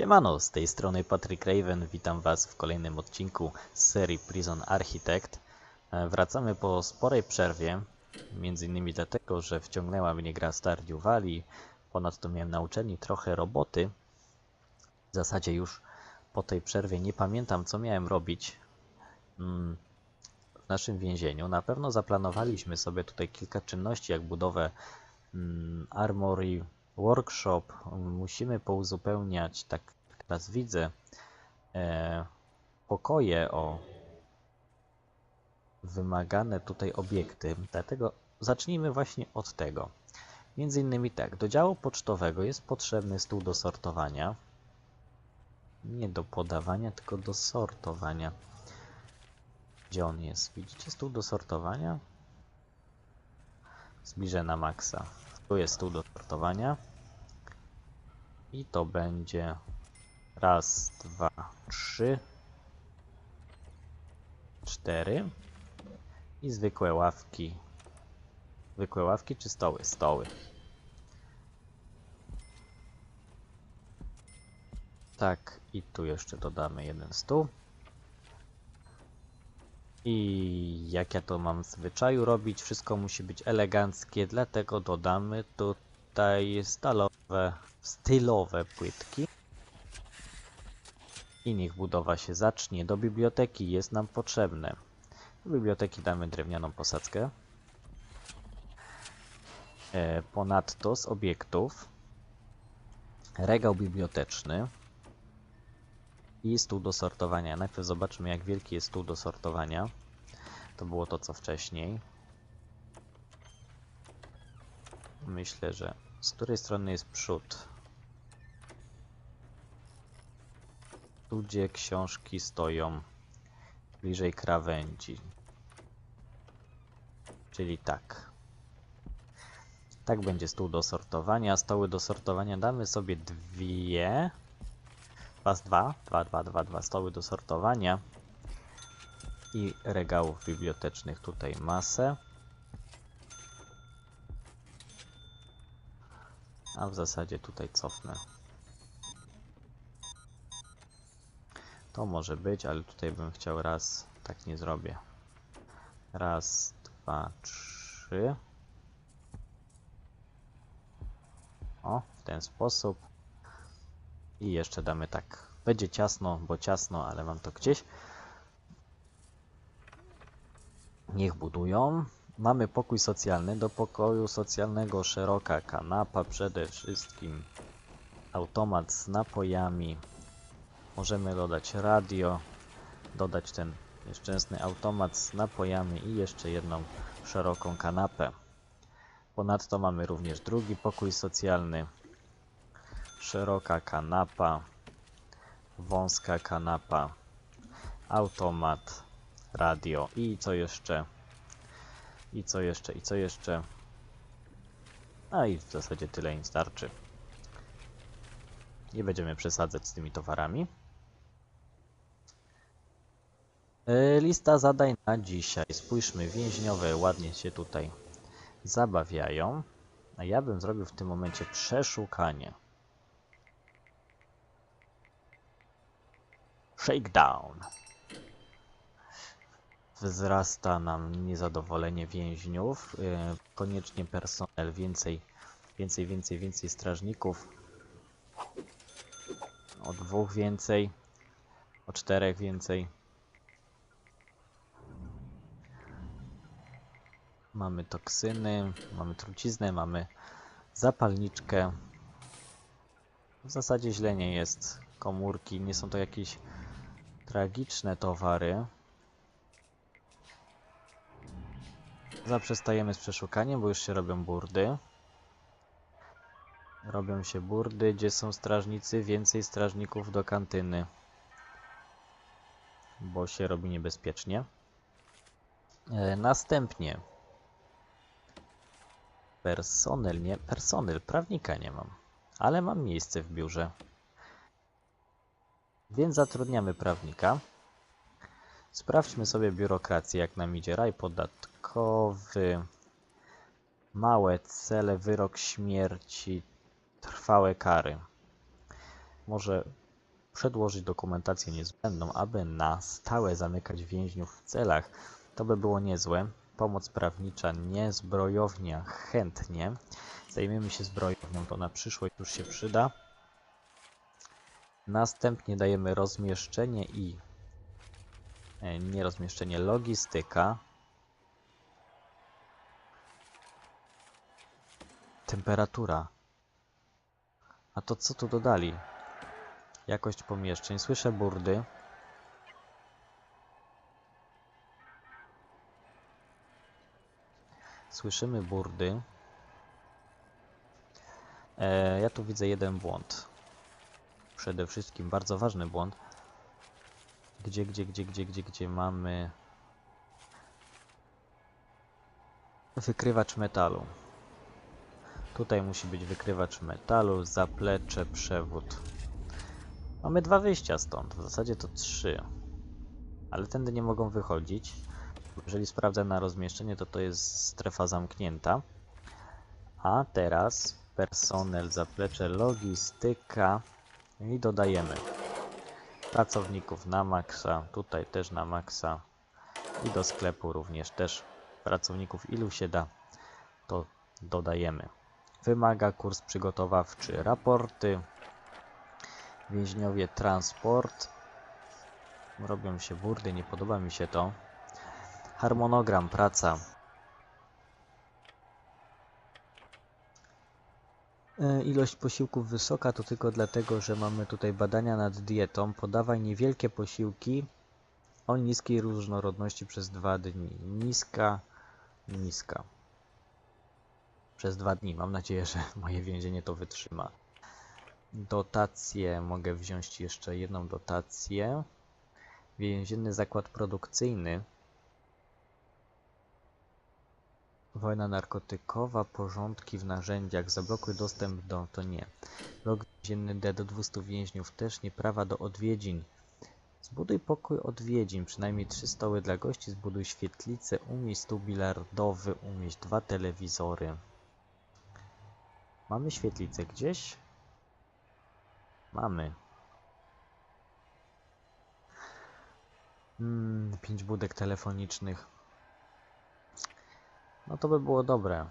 Siemano, z tej strony Patrick Raven, witam Was w kolejnym odcinku z serii Prison Architect. E, Wracamy po sporej przerwie, między innymi dlatego, że wciągnęła mnie gra Stardew Valley, ponadto miałem na uczelni trochę roboty. W zasadzie już po tej przerwie nie pamiętam co miałem robić mm, w naszym więzieniu. Na pewno zaplanowaliśmy sobie tutaj kilka czynności, jak budowę mm, Armory workshop musimy pouzupełniać, tak teraz widzę, e, pokoje o wymagane tutaj obiekty. Dlatego zacznijmy właśnie od tego. Między innymi tak, do działu pocztowego jest potrzebny stół do sortowania. Nie do podawania, tylko do sortowania. Gdzie on jest? Widzicie stół do sortowania? Zbliżę na maksa. Tu jest stół do sortowania. I to będzie raz, dwa, trzy, cztery. I zwykłe ławki. Zwykłe ławki czy stoły? Stoły. Tak, i tu jeszcze dodamy jeden stół. I jak ja to mam w zwyczaju robić, wszystko musi być eleganckie, dlatego dodamy tutaj stalowe, stylowe płytki. I niech budowa się zacznie. Do biblioteki jest nam potrzebne. Do biblioteki damy drewnianą posadzkę. E, ponadto z obiektów regał biblioteczny i stół do sortowania. Najpierw zobaczymy jak wielki jest stół do sortowania. To było to co wcześniej. Myślę, że z której strony jest przód? Tu gdzie książki stoją bliżej krawędzi. Czyli tak. Tak będzie stół do sortowania. Stoły do sortowania damy sobie dwie. Raz, dwa, dwa, dwa, dwa, dwa stoły do sortowania i regałów bibliotecznych tutaj masę. A w zasadzie tutaj cofnę. To może być, ale tutaj bym chciał raz, tak nie zrobię. Raz, dwa, trzy. O, w ten sposób. I jeszcze damy tak. Będzie ciasno, bo ciasno, ale mam to gdzieś. Niech budują. Mamy pokój socjalny. Do pokoju socjalnego szeroka kanapa przede wszystkim. Automat z napojami. Możemy dodać radio. Dodać ten nieszczęsny automat z napojami i jeszcze jedną szeroką kanapę. Ponadto mamy również drugi pokój socjalny szeroka kanapa, wąska kanapa, automat, radio i co jeszcze? I co jeszcze? I co jeszcze? A i w zasadzie tyle im starczy. Nie będziemy przesadzać z tymi towarami. E, lista zadań na dzisiaj. Spójrzmy, więźniowe ładnie się tutaj zabawiają. A ja bym zrobił w tym momencie przeszukanie. Shakedown. Wzrasta nam niezadowolenie więźniów. Yy, koniecznie personel, więcej, więcej, więcej, więcej strażników. O dwóch więcej. O czterech więcej. Mamy toksyny, mamy truciznę, mamy zapalniczkę. W zasadzie źle nie jest. Komórki, nie są to jakieś tragiczne towary. Zaprzestajemy z przeszukaniem, bo już się robią burdy. Robią się burdy, gdzie są strażnicy, więcej strażników do kantyny. Bo się robi niebezpiecznie. E, następnie personel, nie personel, prawnika nie mam, ale mam miejsce w biurze. Więc zatrudniamy prawnika. Sprawdźmy sobie biurokrację, jak nam idzie. Raj podatkowy, małe cele, wyrok śmierci, trwałe kary. Może przedłożyć dokumentację niezbędną, aby na stałe zamykać więźniów w celach. To by było niezłe. Pomoc prawnicza, nie zbrojownia, chętnie. Zajmiemy się zbrojownią, to na przyszłość już się przyda. Następnie dajemy rozmieszczenie i e, nie rozmieszczenie, logistyka. Temperatura. A to co tu dodali? Jakość pomieszczeń. Słyszę burdy. Słyszymy burdy. E, ja tu widzę jeden błąd. Przede wszystkim bardzo ważny błąd. Gdzie, gdzie, gdzie, gdzie, gdzie, gdzie mamy wykrywacz metalu. Tutaj musi być wykrywacz metalu, zaplecze, przewód. Mamy dwa wyjścia stąd, w zasadzie to trzy. Ale tędy nie mogą wychodzić. Jeżeli sprawdzę na rozmieszczenie, to to jest strefa zamknięta. A teraz personel, zaplecze, logistyka i dodajemy pracowników na maksa, tutaj też na maksa i do sklepu również też pracowników ilu się da, to dodajemy. Wymaga kurs przygotowawczy, raporty, więźniowie transport, robią się burdy, nie podoba mi się to. Harmonogram, praca. E, Ilość posiłków wysoka to tylko dlatego, że mamy tutaj badania nad dietą. Podawaj niewielkie posiłki o niskiej różnorodności przez dwa dni. Niska, niska. Przez dwa dni. Mam nadzieję, że moje więzienie to wytrzyma. Dotacje. Mogę wziąć jeszcze jedną dotację. Więzienny zakład produkcyjny. Wojna narkotykowa, porządki w narzędziach, zablokuj dostęp do... to nie. Blok więzienny D do 200 więźniów też nie, prawa do odwiedzin. Zbuduj pokój odwiedzin, przynajmniej 3 stoły dla gości, zbuduj świetlicę, umieść stół bilardowy, umieść dwa telewizory. Mamy świetlicę gdzieś? Mamy. Mm, pięć budek telefonicznych. No to by było dobre.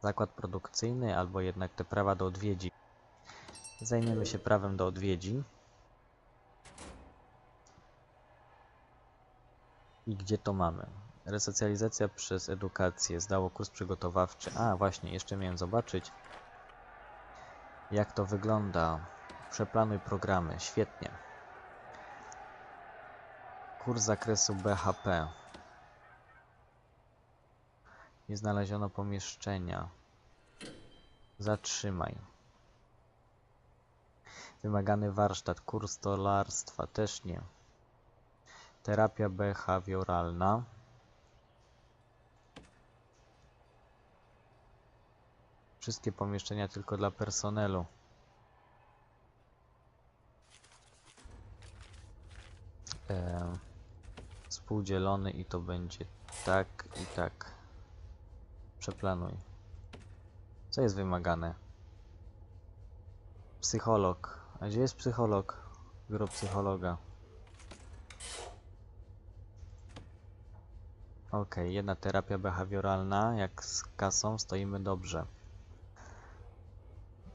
Zakład produkcyjny, albo jednak te prawa do odwiedzin. Zajmiemy się prawem do odwiedzin. I gdzie to mamy? Resocjalizacja przez edukację. Zdało kurs przygotowawczy. A, właśnie, jeszcze miałem zobaczyć, jak to wygląda. Przeplanuj programy. Świetnie. Kurs zakresu BHP. Nie znaleziono pomieszczenia. Zatrzymaj. Wymagany warsztat, kurs stolarstwa też nie. Terapia behawioralna. Wszystkie pomieszczenia tylko dla personelu. Eee, współdzielony i to będzie tak i tak. Przeplanuj. Co jest wymagane? Psycholog. A gdzie jest psycholog? Biuro psychologa. Ok, jedna terapia behawioralna. Jak z kasą stoimy dobrze.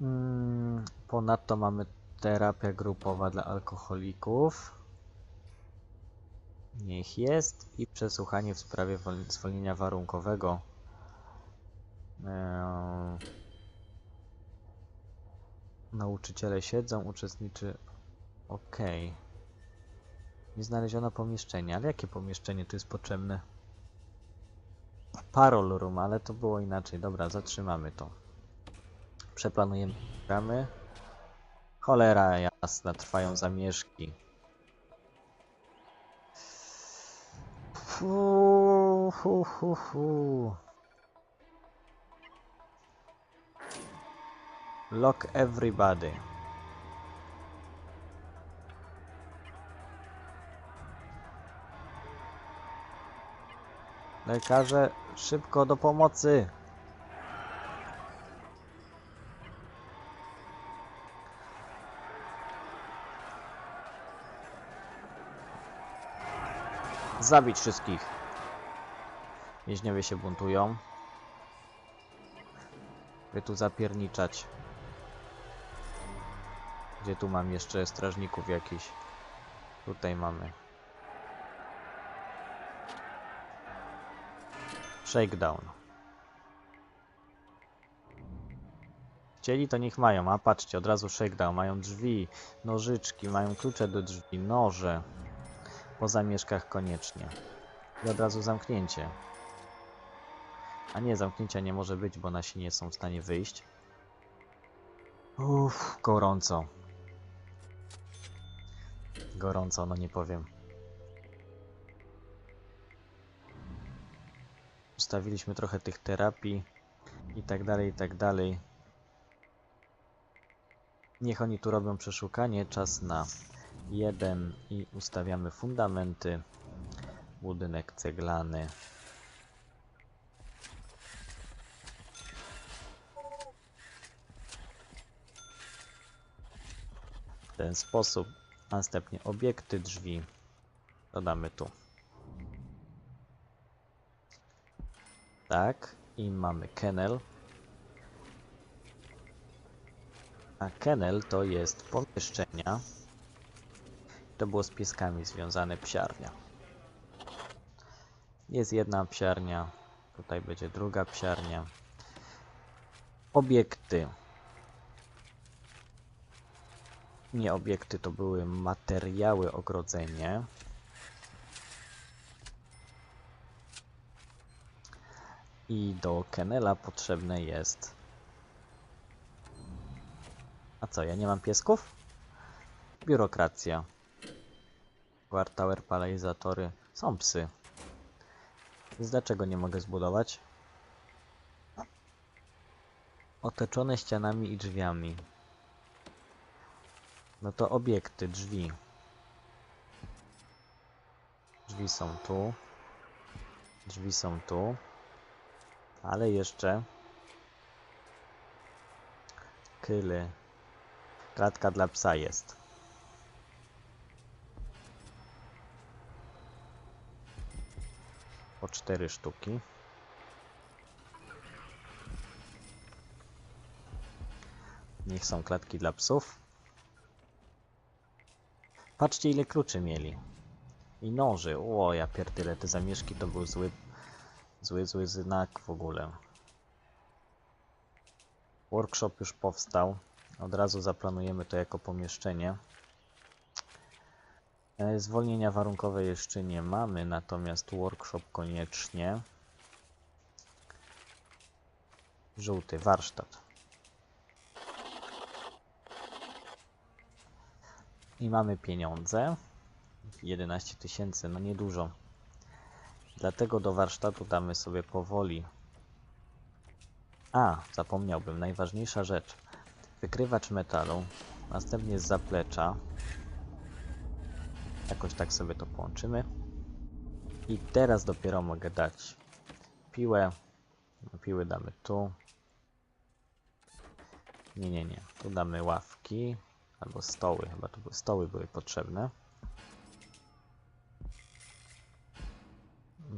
Mm, ponadto mamy terapia grupowa dla alkoholików. Niech jest. I przesłuchanie w sprawie wol- zwolnienia warunkowego. Nauczyciele siedzą, uczestniczy. Ok. Nie znaleziono pomieszczenia, ale jakie pomieszczenie tu jest potrzebne? Parol room, ale to było inaczej. Dobra, zatrzymamy to. Przeplanujemy programy. Cholera jasna, trwają zamieszki. Fu. Lock everybody. Lekarze, szybko do pomocy! Zabić wszystkich! Więźniowie się buntują. By tu zapierniczać. Gdzie tu mam jeszcze strażników jakiś? Tutaj mamy. Shakedown. Chcieli to niech mają, a patrzcie, od razu shakedown. Mają drzwi, nożyczki, mają klucze do drzwi, noże. Po zamieszkach koniecznie. I od razu zamknięcie. A nie, zamknięcia nie może być, bo nasi nie są w stanie wyjść. Uff, gorąco. Gorąco, no nie powiem. Ustawiliśmy trochę tych terapii i tak dalej, i tak dalej. Niech oni tu robią przeszukanie. Czas na jeden i ustawiamy fundamenty. Budynek ceglany. W ten sposób. Następnie obiekty drzwi. Dodamy tu. Tak. I mamy kennel. A kennel to jest pomieszczenia. To było z pieskami związane psiarnia. Jest jedna psiarnia. Tutaj będzie druga psiarnia. Obiekty. Nie obiekty, to były materiały ogrodzenie. I do kennela potrzebne jest a co, ja nie mam piesków? Biurokracja. War Tower, paralizatory. Są psy. Więc dlaczego nie mogę zbudować? Otoczone ścianami i drzwiami. No to obiekty, drzwi. Drzwi są tu. Drzwi są tu. Ale jeszcze... Kyle. Klatka dla psa jest. Po cztery sztuki. Niech są klatki dla psów. Patrzcie ile kluczy mieli. I noży. O, ja pierdyle, te zamieszki to był zły, zły, zły znak w ogóle. Workshop już powstał. Od razu zaplanujemy to jako pomieszczenie. E, Zwolnienia warunkowe jeszcze nie mamy, natomiast workshop koniecznie. Żółty warsztat. I mamy pieniądze. 11 tysięcy, no niedużo. Dlatego do warsztatu damy sobie powoli. A, zapomniałbym, najważniejsza rzecz. Wykrywacz metalu, następnie z zaplecza. Jakoś tak sobie to połączymy. I teraz dopiero mogę dać piłę. No, piły damy tu. Nie, nie, nie. Tu damy ławki. Albo stoły. Chyba tu były, stoły były potrzebne.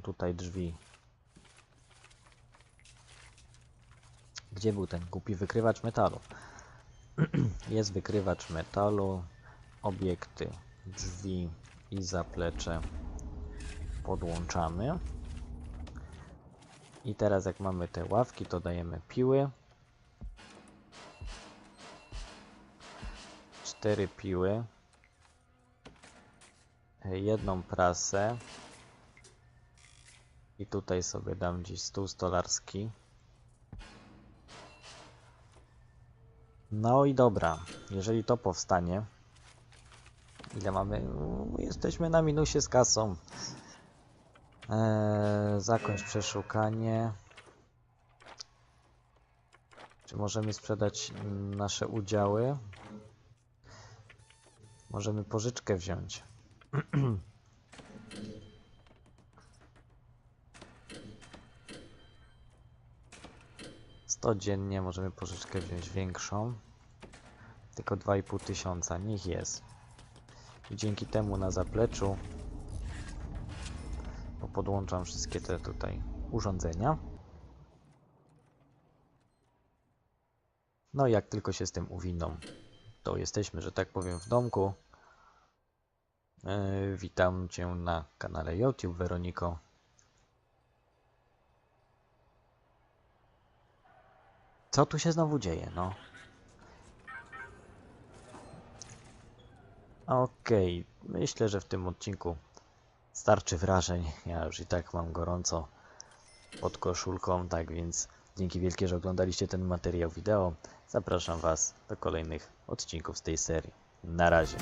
Tutaj drzwi. Gdzie był ten głupi wykrywacz metalu? Jest wykrywacz metalu, obiekty, drzwi i zaplecze podłączamy. I teraz jak mamy te ławki, to dajemy piły. Cztery piły. Jedną prasę. I tutaj sobie dam gdzieś stół stolarski. No i dobra, jeżeli to powstanie, ile mamy? Jesteśmy na minusie z kasą. Eee, zakończ przeszukanie. Czy możemy sprzedać nasze udziały? Możemy pożyczkę wziąć. Sto dziennie możemy pożyczkę wziąć większą. Tylko 2,5 tysiąca, niech jest. I dzięki temu na zapleczu podłączam wszystkie te tutaj urządzenia. No jak tylko się z tym uwiną, to jesteśmy, że tak powiem, w domku. Yy, witam Cię na kanale YouTube, Weroniko. Co tu się znowu dzieje, no? Okej, myślę, że w tym odcinku starczy wrażeń. Ja już i tak mam gorąco pod koszulką, tak więc dzięki wielkie, że oglądaliście ten materiał wideo. Zapraszam Was do kolejnych odcinków z tej serii. Na razie.